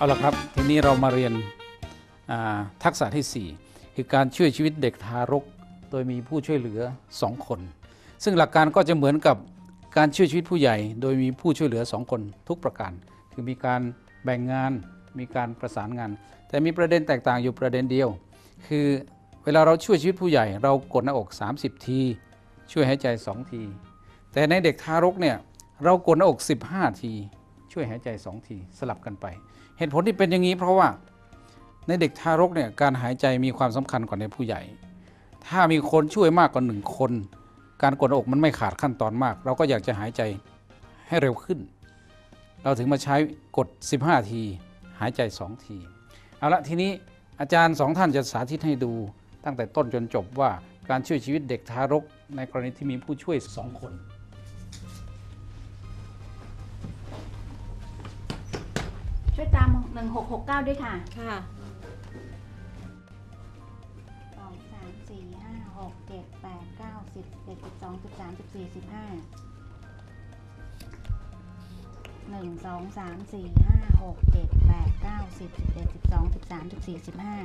เอาละครับ ทีนี้เรามาเรียนทักษะที่ 4 คือการช่วยชีวิตเด็กทารก โดยมีผู้ช่วยเหลือ 2 คน ซึ่งหลักการก็จะเหมือนกับการช่วยชีวิตผู้ใหญ่ โดยมีผู้ช่วยเหลือ 2 คนทุกประการ คือมีการแบ่งงานมีการประสานงาน แต่มีประเด็นแตกต่างอยู่ประเด็นเดียว คือเวลาเราช่วยชีวิตผู้ใหญ่ เรากดหน้าอก 30 ที ช่วยหายใจ 2 ที แต่ในเด็กทารกเนี่ยเรากดหน้าอก 15 ที ช่วยหายใจ2ทีสลับกันไป เหตุผลที่เป็นอย่างนี้เพราะว่าในเด็กทารกเนี่ยการหายใจมีความสำคัญกว่าในผู้ใหญ่ ถ้ามีคนช่วยมากกว่าหนึ่งคน การกดอกมันไม่ขาดขั้นตอนมาก เราก็อยากจะหายใจให้เร็วขึ้น เราถึงมาใช้กด 15 ที หายใจ 2 ที เอาละทีนี้อาจารย์สองท่านจะสาธิตให้ดูตั้งแต่ต้นจนจบว่าการช่วยชีวิตเด็กทารกในกรณีที่มีผู้ช่วยสองคน ช่วยตาม 1669 ด้วยค่ะค่ะ สองสามสี่ห้าหกเจ็ดแปดเก้าสิบสิบเอ็ดสิบสองสิบสามสิบสี่สิบห้าหนึ่งสองสามสี่ห้าหกเจ็ดแปดเก้าสิบสิบเอ็ดสิบสองสิบสามสิบสี่สิบห้า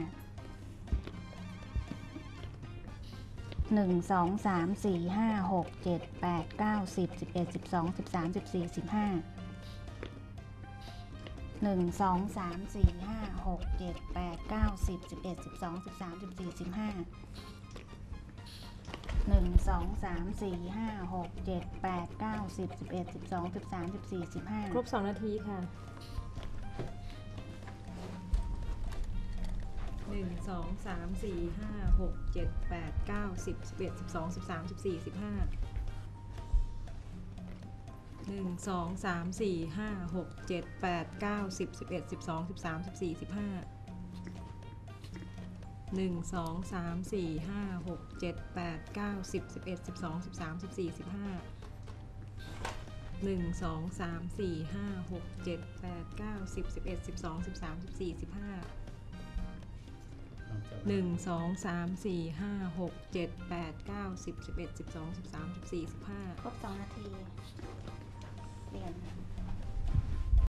หนึ่งสองสามสี่ห้าหกเจ็ดแปดเก้าสิบสิบเอ็ดสิบสองสิบสามสิบสี่สิบห้า หนึ่งสองสามสี่ห้าหกเจ็ดแปดเก้าสิบสิบเอ็ดสิบสองสิบสามสิบสี่สิบห้าหนึ่งสองสามสี่ห้าหกเจ็ดแปดเก้าสิบสิบเอ็ดสิบสองสิบสามสิบสี่สิบห้าครบ 2 นาทีค่ะ 1 2 3 4 5 6 7 8 9 10 11 12 13 14 15 หนึ่งสองสามสี่ห้าหกเจ็ดแปดเก้าสิบสิบเอ็ดสิบสองสิบสามสิบสี่สิบห้าหนึ่งสองสามสี่ห้าหกเจ็ดแปดเก้าสิบสิบเอ็ดสิบสองสิบสามสิบสี่สิบห้าหนึ่งสองสามสี่ห้าหกเจ็ดแปดเก้าสิบสิบเอ็ดสิบสองสิบสามสิบสี่สิบห้าหนึ่งสองสามสี่ห้าหกเจ็ดแปดเก้าสิบสิบเอ็ดสิบสองสิบสามสิบสี่สิบห้าครบสองนาที Ayan.